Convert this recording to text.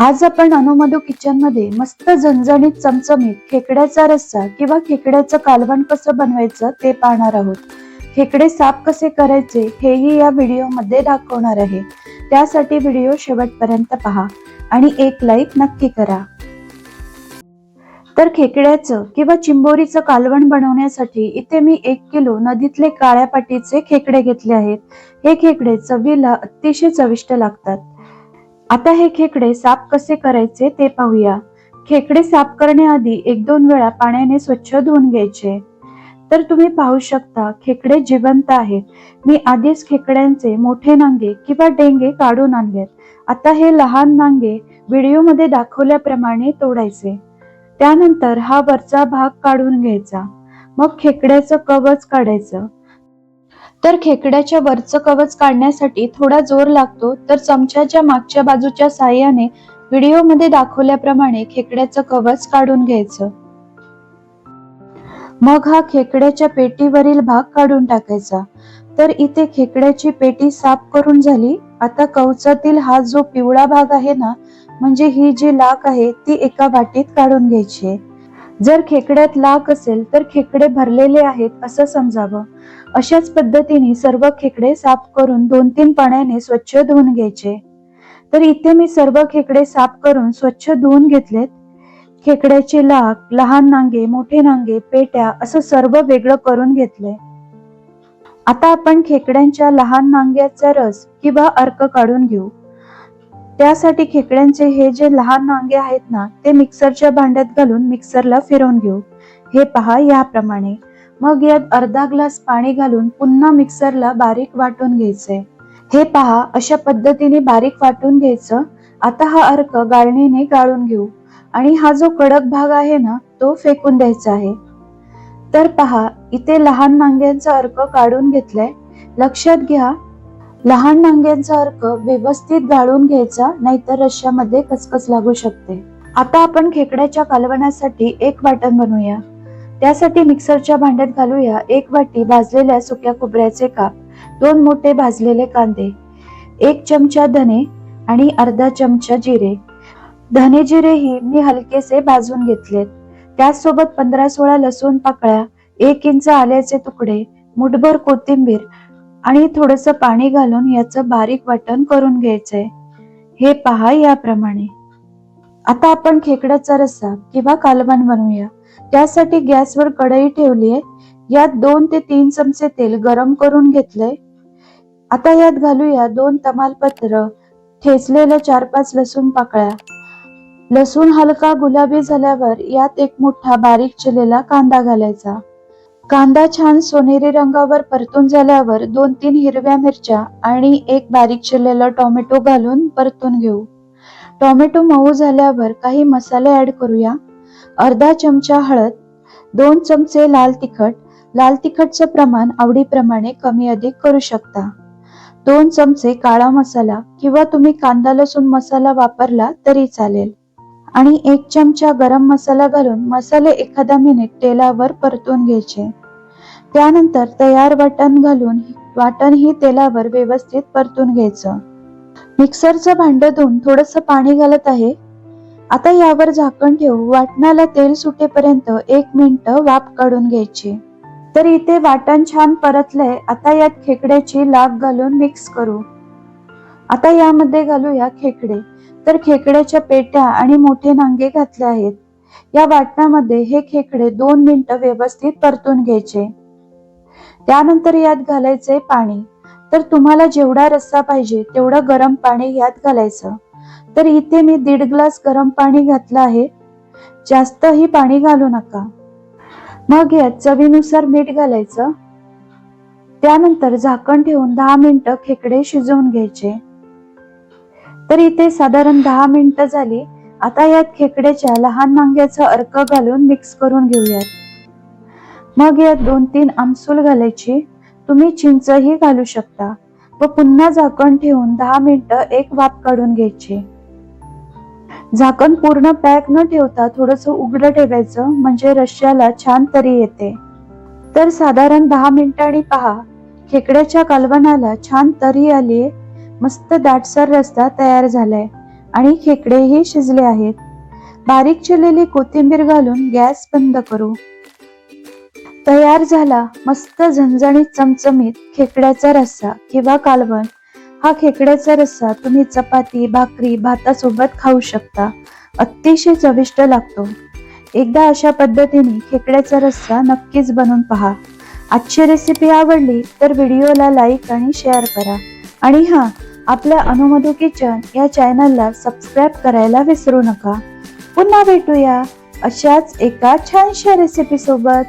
आज आपण अनुमधू किचनमध्ये मस्त झणझणीत चमचमीत खेकड्याचा रस्सा किंवा खेकड्याचं कालवण कसं बनवायचं ते पाहणार आहोत. खेकडे साफ कसे करायचे हेही या व्हिडिओमध्ये दाखवणार आहे. त्यासाठी व्हिडिओ शेवटपर्यंत पहा आणि एक लाईक नक्की करा. तर खेकड्याचं किंवा चिंबोरीचं कालवण बनवण्यासाठी इथे मी एक किलो नदीतले काळ्या पाटीचे खेकडे घेतले आहेत. हे खेकडे चवीला अतिशय चविष्ट लागतात. आता हे खेकडे साफ कसे करायचे ते पाहूया. खेकडे साफ करण्याआधी एक दोन वेळा पाण्याने स्वच्छ धुवून घ्यायचे. तर तुम्ही पाहू शकता खेकडे जिवंत आहेत. मी आधीच खेकड्यांचे मोठे नांगे किंवा डेंगे काढून आणलेत. आता हे लहान नांगे व्हिडिओमध्ये दाखवल्याप्रमाणे तोडायचे. त्यानंतर हा वरचा भाग काढून घ्यायचा. मग खेकड्याचं कवच काढायचं. तर खेकड्याच्या वरचं कवच काढण्यासाठी थोडा जोर लागतो तर चमच्याच्या मागच्या बाजूच्या साह्याने व्हिडिओमध्ये दाखवल्याप्रमाणे खेकड्याचं कवच काढून घ्यायचं. मग हा खेकड्याच्या पेटीवरील भाग काढून टाकायचा. तर इथे खेकड्याची पेटी साफ करून झाली. आता कवचातील हा जो पिवळा भाग आहे ना म्हणजे ही जी लाक आहे ती एका वाटीत काढून घ्यायची आहे. जर खेकड्यात लाक असेल तर खेकडे भरलेले आहेत असं समजावं. अशाच पद्धतीने सर्व खेकडे साफ करून दोन तीन पाण्याने स्वच्छ धुवून घ्यायचे. तर इथे मी सर्व खेकडे साफ करून स्वच्छ धुवून घेतलेत. खेकड्याचे लाक लहान नांगे मोठे नांगे पेट्या असं सर्व वेगळं करून घेतले आता आपण खेकड्यांच्या लहान नांग्याचा रस किंवा अर्क काढून घेऊ. त्यासाठी खेकड्यांचे हे जे लहान नांगे आहेत ना ते मिक्सरच्या भांड्यात घालून मिक्सरला फिरवून घेऊ. हे पहा याप्रमाणे. मग यात अर्धा ग्लास पाणी घालून पुन्हा मिक्सरला बारीक वाटून घ्यायचे. हे पहा अशा पद्धतीने बारीक वाटून घ्यायचं. आता हा अर्क गाळणीने गाळून घेऊ. आणि हा जो कडक भाग आहे ना तो फेकून द्यायचा आहे. तर पहा इथे लहान नांग्यांचा अर्क काढून घेतलाय. लक्षात घ्या लहान नांग्यांचा अर्क व्यवस्थित गाळून घ्यायचा नाहीतर रश्श्यामध्ये कचकच लागू शकते. आता आपण खेकड्याच्या कालवणासाठी एक वाटण बनवूया. त्यासाठी मिक्सरच्या भांड्यात घालूया एक वाटी भाजलेल्या सुक्या खोबऱ्याचे काप दोन मोठे भाजलेले कांदे एक चमचा धने आणि अर्धा चमचा जिरे. धने जिरे ही मी हलकेसे भाजून घेतलेत. त्याचसोबत पंधरा सोळा लसूण पाकळ्या एक इंच आल्याचे तुकडे मुठभर कोथिंबीर आणि थोडस पाणी घालून याचं बारीक वाटण करून घ्यायचंय. हे पहा याप्रमाणे. आता आपण खेकड्याचा रस्सा किंवा कालवण बनवूया. त्यासाठी गॅसवर कढई ठेवली आहे यात दोन ते तीन चमचे तेल गरम करून घेतलंय. आता यात घालूया दोन तमालपत्र ठेचलेल्या चार पाच लसूण पाकळ्या. लसूण हलका गुलाबी झाल्यावर यात एक मोठा बारीक चिरलेला कांदा घालायचा. कांदा छान सोनेरी रंगावर परतून झाल्यावर दोन तीन हिरव्या मिरच्या आणि एक बारीक चिरलेला टोमॅटो घालून परतून घेऊ. टोमॅटो मऊ झाल्यावर काही मसाले ऍड करूया. अर्धा चमचा हळद दोन चमचे लाल तिखट. लाल तिखटचं प्रमाण आवडीप्रमाणे कमी अधिक करू शकता. दोन चमचे काळा मसाला किंवा तुम्ही कांदा लसूण मसाला वापरला तरी चालेल. आणि एक चमचा गरम मसाला घालून मसाले एखादा मिनिट तेलावर परतून घ्यायचे. त्यानंतर तयार वाटण घालून वाटण ही तेलावर व्यवस्थित परतून घ्यायचं. मिक्सरचं भांड धुवून थोडस पाणी घालत आहे. आता यावर झाकण ठेवू वाटणाला तेल सुटेपर्यंत एक मिनिट वाफ काढून घ्यायची. तर इथे वाटण छान परतलंय आता यात खेकड्याची लाग घालून मिक्स करू. आता यामध्ये घालूया खेकडे. तर खेकड्याच्या पेट्या आणि मोठे नांगे घातले आहेत. या वाटणामध्ये हे खेकडे दोन मिनिटं व्यवस्थित परतून घ्यायचे. त्यानंतर यात घालायचे पाणी. तर तुम्हाला जेवढा रस्सा पाहिजे तेवढं गरम पाणी यात घालायचं. तर इथे मी दीड ग्लास गरम पाणी घातलं आहे. जास्तही पाणी घालू नका. मग यात चवीनुसार मीठ घालायचं. त्यानंतर झाकण ठेवून दहा मिनिटं खेकडे शिजवून घ्यायचे. तर इथे साधारण दहा मिनिटं झाली. आता यात खेकड्याच्या लहान मांग्याचा अर्क घालून मिक्स करून घेऊयात. मग यात दोन तीन आमसूल घालायची. तुम्ही चिंचही घालू शकता व पुन्हा झाकण ठेवून दहा मिनिटं एक वाफ काढून घ्यायची. झाकण पूर्ण पॅक न ठेवता थोडस उघडं ठेवायचं म्हणजे रशियाला छान तरी येते. तर साधारण दहा मिनिटांनी पहा खेकड्याच्या कालवणाला छान तरी आली मस्त दाटसर रस्ता तयार झालाय आणि खेकडेही शिजले आहेत. बारीक चिरलेली कोथिंबीर घालून गॅस बंद करू. तयार झाला मस्त झणझणीत चमचमीत खेकड्याचा रस्सा किंवा कालवण. हा खेकड्याचा रस्सा तुम्ही चपाती भाकरी भातासोबत खाऊ शकता. अतिशय चविष्ट लागतो. एकदा अशा पद्धतीने खेकड्याचा रस्सा नक्कीच बनवून पहा. आजची रेसिपी आवडली तर व्हिडिओला लाईक आणि शेअर करा. आणि हां आपल्या अनुमधू किचन या चॅनलला सबस्क्राईब करायला विसरू नका. पुन्हा भेटूया अशाच एका छानशा रेसिपी सोबत.